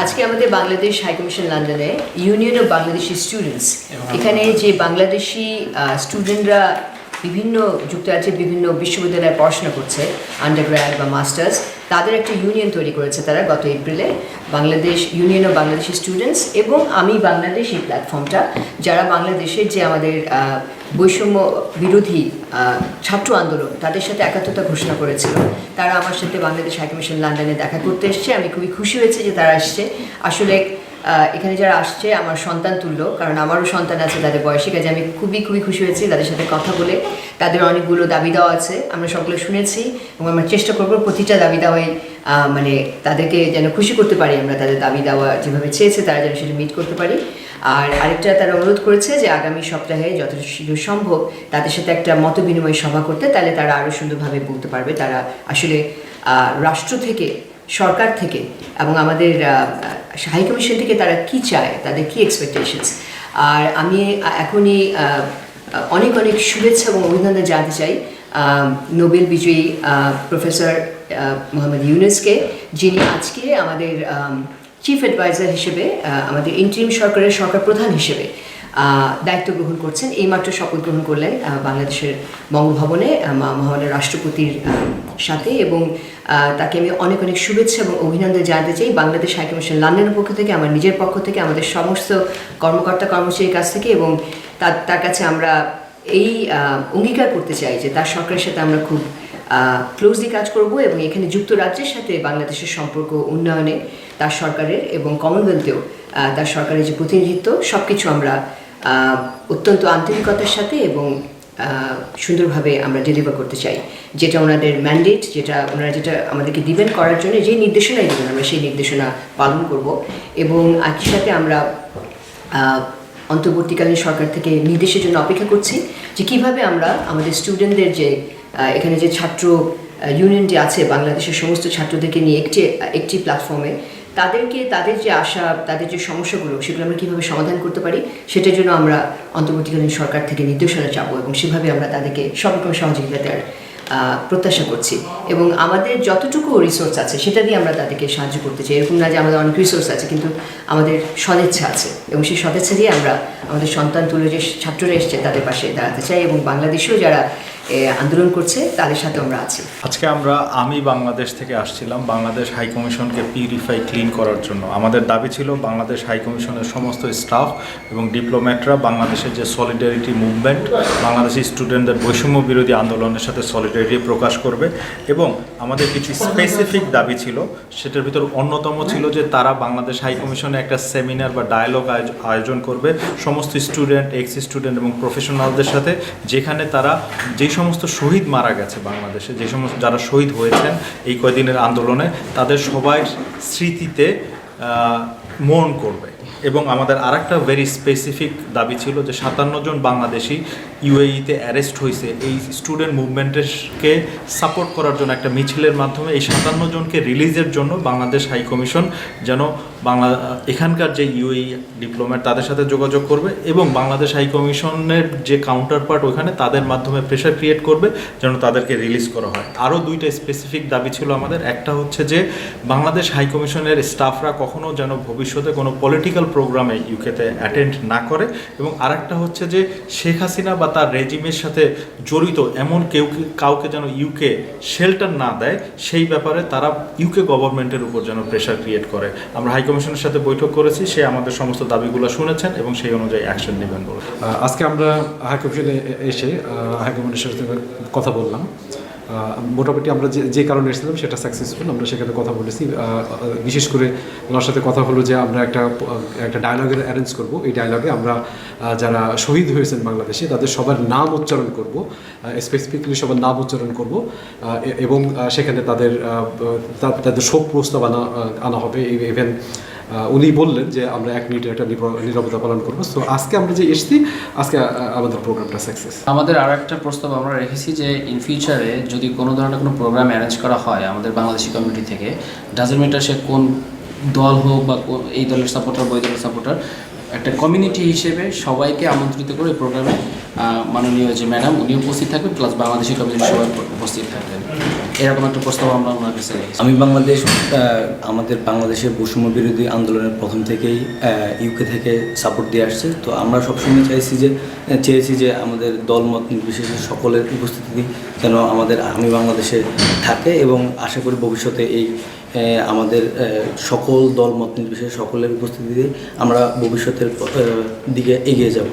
আজকে আমাদের Bangladesh high commission লন্ডনে ইউনিয়ন অফ বাংলাদেশি স্টুডেন্টস এখানে যে বাংলাদেশি স্টুডেন্টরা বিভিন্ন যুক্তরাজ্যের বিভিন্ন বিশ্ববিদ্যালয়ে পড়াশোনা করছে আন্ডারগ্র্যাড বা মাস্টার্স তাদের একটা ইউনিয়ন তৈরি করেছে তারা গত এপ্রিলে Bangladesh union of Bangladeshi students এবং আমি বাংলাদেশ এই প্ল্যাটফর্মটা যারা বাংলাদেশের যে আমাদের বৈষম্য বিরোধী ছাত্র আন্দোলন তাদের সাথে একাত্মতা ঘোষণা করেছিল। তারা আমার সাথে বাংলাদেশ হাইকমিশন লন্ডনে দেখা করতে এসছে। আমি খুবই খুশি হয়েছি যে তারা আসছে আসলে এখানে যারা আসছে, আমার সন্তান তুল্য, কারণ আমারও সন্তান আছে তাদের বয়সী, কাজে আমি খুবই খুবই খুশি হয়েছি তাদের সাথে কথা বলে। তাদের অনেকগুলো দাবি দেওয়া আছে, আমরা সকলে শুনেছি এবং আমরা চেষ্টা করব প্রতিটা দাবি দেওয়াই মানে তাদেরকে যেন খুশি করতে পারি, আমরা তাদের দাবি দেওয়া যেভাবে চেয়েছে তারা যেন সেটা মিট করতে পারি। আর আরেকটা তারা অনুরোধ করেছে যে আগামী সপ্তাহে যত শীঘ্র সম্ভব তাদের সাথে একটা মত বিনিময় সভা করতে, তাহলে তারা আরও সুন্দরভাবে বলতে পারবে। তারা আসলে রাষ্ট্র থেকে, সরকার থেকে এবং আমাদের হাই কমিশন থেকে তারা কি চায়, তাদের কি এক্সপেকটেশনস আর আমি এখনই অনেক অনেক শুভেচ্ছা এবং অভিনন্দন জানতে চাই নোবেল বিজয়ী প্রফেসর মোহাম্মদ ইউনুসকে, যিনি আজকে আমাদের চিফ অ্যাডভাইজার হিসেবে আমাদের ইন্টারিম সরকারের সরকার প্রধান হিসেবে দায়িত্ব গ্রহণ করছেন। এইমাত্র শপথ গ্রহণ করলেন বাংলাদেশের বঙ্গভবনে মহামান্য রাষ্ট্রপতির সাথে এবং তাকে আমি অনেক অনেক শুভেচ্ছা এবং অভিনন্দন জানাতে চাই। বাংলাদেশ হাইকমিশন লন্ডনের পক্ষ থেকে, আমার নিজের পক্ষ থেকে, আমাদের সমস্ত কর্মকর্তা, কর্মচারীর কাছ থেকে এবং তার তার কাছে আমরা এই অঙ্গীকার করতে চাই যে তার সরকারের সাথে আমরা খুব ক্লোজলি কাজ করব এবং এখানে যুক্তরাজ্যের সাথে বাংলাদেশের সম্পর্ক উন্নয়নে তার সরকারের এবং কমনওয়েলথেও তার সরকারের যে প্রতিনিধিত্ব সব কিছু আমরা অত্যন্ত আন্তরিকতার সাথে এবং সুন্দরভাবে আমরা ডেলিভার করতে চাই। যেটা ওনাদের ম্যান্ডেট যেটা ওনারা যেটা আমাদেরকে দিবেন করার জন্য যে নির্দেশনাই দেবেন, আমরা সেই নির্দেশনা পালন করব। এবং একই সাথে আমরা অন্তর্বর্তীকালীন সরকার থেকে নির্দেশের জন্য অপেক্ষা করছি যে কীভাবে আমরা আমাদের স্টুডেন্টদের যে এখানে যে ছাত্র ইউনিয়নটি আছে, বাংলাদেশের সমস্ত ছাত্রদেরকে নিয়ে একটি একটি প্ল্যাটফর্মে তাদেরকে তাদের যে আশা তাদের যে সমস্যাগুলো সেগুলো আমরা কীভাবে সমাধান করতে পারি সেটার জন্য আমরা অন্তর্বর্তীকালীন সরকার থেকে নির্দেশনা চাবো এবং সেভাবে আমরা তাদেরকে সব রকম সহযোগিতার আহ, প্রত্যাশা করছি। এবং আমাদের যতটুকু রিসোর্স আছে সেটা দিয়ে আমরা তাদেরকে সাহায্য করতে চাই। এরকম না যে আমাদের অনেক রিসোর্স আছে কিন্তু আমাদের সদিচ্ছা আছে। এবং সেই সদিচ্ছা দিয়ে আমরা আমাদের সন্তান তুলে যে ছাত্ররা এসছে তাদের পাশে দাঁড়াতে চাই এবং বাংলাদেশেও যারা আন্দোলন করছে, তাদের সাথে আমরা আছি। আজকে আমরা আমি বাংলাদেশ থেকে আসছিলাম। বাংলাদেশ হাই কমিশনকে পিউরিফাই, ক্লিন করার জন্য। আমাদের দাবি ছিল বাংলাদেশ হাই কমিশনের সমস্ত স্টাফ এবং ডিপ্লোম্যাটরা বাংলাদেশের যে সলিডারিটি মুভমেন্ট বাংলাদেশি স্টুডেন্টদের বৈষম্য বিরোধী আন্দোলনের সাথে সলিডারিটি প্রকাশ করবে এবং আমাদের কিছু স্পেসিফিক দাবি ছিল। সেটার ভিতর অন্যতম ছিল যে তারা বাংলাদেশ হাই কমিশনে একটা সেমিনার বা ডায়ালগ আয়োজন করবে। সমস্ত স্টুডেন্ট এক্স স্টুডেন্ট এবং প্রফেশনালদের সাথে, যেখানে তারা যে সমস্ত শহীদ মারা গেছে বাংলাদেশে, যে সমস্ত যারা শহীদ হয়েছেন এই কয়দিনের আন্দোলনে, তাদের সবাই স্মৃতিতে মন করবে। এবং আমাদের আরেকটা ভেরি স্পেসিফিক দাবি ছিল যে সাতান্ন জন বাংলাদেশি ইউএইতে অ্যারেস্ট হয়েছে। এই স্টুডেন্ট মুভমেন্টকে সাপোর্ট করার জন্য একটা মিছিলের মাধ্যমে এই সাতান্ন জনকে রিলিজের জন্য বাংলাদেশ হাই কমিশন যেন বাংলা, এখানকার যে ইউএই ডিপ্লোম্যাট তাদের সাথে যোগাযোগ করবে এবং বাংলাদেশ হাই কমিশনের যে কাউন্টার পার্ট ওখানে তাদের মাধ্যমে প্রেশার ক্রিয়েট করবে যেন তাদেরকে রিলিজ করা হয়। আরও দুইটা স্পেসিফিক দাবি ছিল আমাদের। একটা হচ্ছে যে বাংলাদেশ হাই কমিশনের স্টাফরা কখনো যেন ভবিষ্যতে কোনো পলিটিক্যাল প্রোগ্রামে ইউকেতে অ্যাটেন্ড না করে এবং আরেকটা হচ্ছে যে শেখ হাসিনা বা তার রেজিমের সাথে জড়িত এমন কেউ কাউকে যেন ইউকে শেল্টার না দেয়, সেই ব্যাপারে তারা ইউকে গভর্নমেন্টের উপর যেন প্রেশার ক্রিয়েট করে। আমরা হাইকমিশনের সাথে বৈঠক করেছি, সে আমাদের সমস্ত দাবিগুলো শুনেছেন এবং সেই অনুযায়ী অ্যাকশন নেবেন বলে। আজকে আমরা হাইকমিশনে এসে হাইকমিশনের সাথে কথা বললাম। মোটামুটি আমরা যে যে কারণে এসেছিলাম সেটা সাকসেসফুল আমরা সেখানে কথা বলেছি। বিশেষ করে ওনার সাথে কথা হলো যে আমরা একটা একটা ডায়লগের অ্যারেঞ্জ করব। এই ডায়লগে আমরা যারা শহীদ হয়েছেন বাংলাদেশে, তাদের সবার নাম উচ্চারণ করব। স্পেসিফিকলি সবার নাম উচ্চারণ করব। এবং সেখানে তাদের তাদের শোক প্রস্তাব আনা আনা হবে। ইভেন উনি বললেন যে আমরা এক মিনিটের একটা নিরব- নীরবতা পালন করব। তো আজকে আমরা যে এসেছি, আজকে আমাদের প্রোগ্রামটা সাকসেস আমাদের আর একটা প্রস্তাব আমরা রেখেছি যে ইন ফিউচারে যদি কোনো ধরনের কোনো প্রোগ্রাম অ্যারেঞ্জ করা হয় আমাদের বাংলাদেশি কমিউনিটি থেকে ডাজেন্ট ম্যাটার সে কোন দল হোক বা এই দলের সাপোর্টার বা ওই দলের সাপোর্টার একটা কমিউনিটি হিসেবে সবাইকে আমন্ত্রিত করে প্রোগ্রামে মাননীয় যে ম্যাডাম উনি উপস্থিত থাকবেন প্লাস বাংলাদেশি কমিউনিটি সবাই উপস্থিত থাকবেন। এরকম একটা প্রস্তাব আমরা ওনার কাছে আমি বাংলাদেশ আমাদের বাংলাদেশের বৈষম্য বিরোধী আন্দোলনের প্রথম থেকেই ইউকে থেকে সাপোর্ট দিয়ে আসছে। তো আমরা সবসময় চাইছি যে, চেয়েছি যে আমাদের দলমত নির্বিশেষে সকলের উপস্থিতি যেন আমাদের আমি বাংলাদেশে থাকে এবং আশা করি ভবিষ্যতে এই আমাদের সকল দলমত নির্বিশেষে সকলের উপস্থিতিতে আমরা ভবিষ্যতের দিকে এগিয়ে যাব।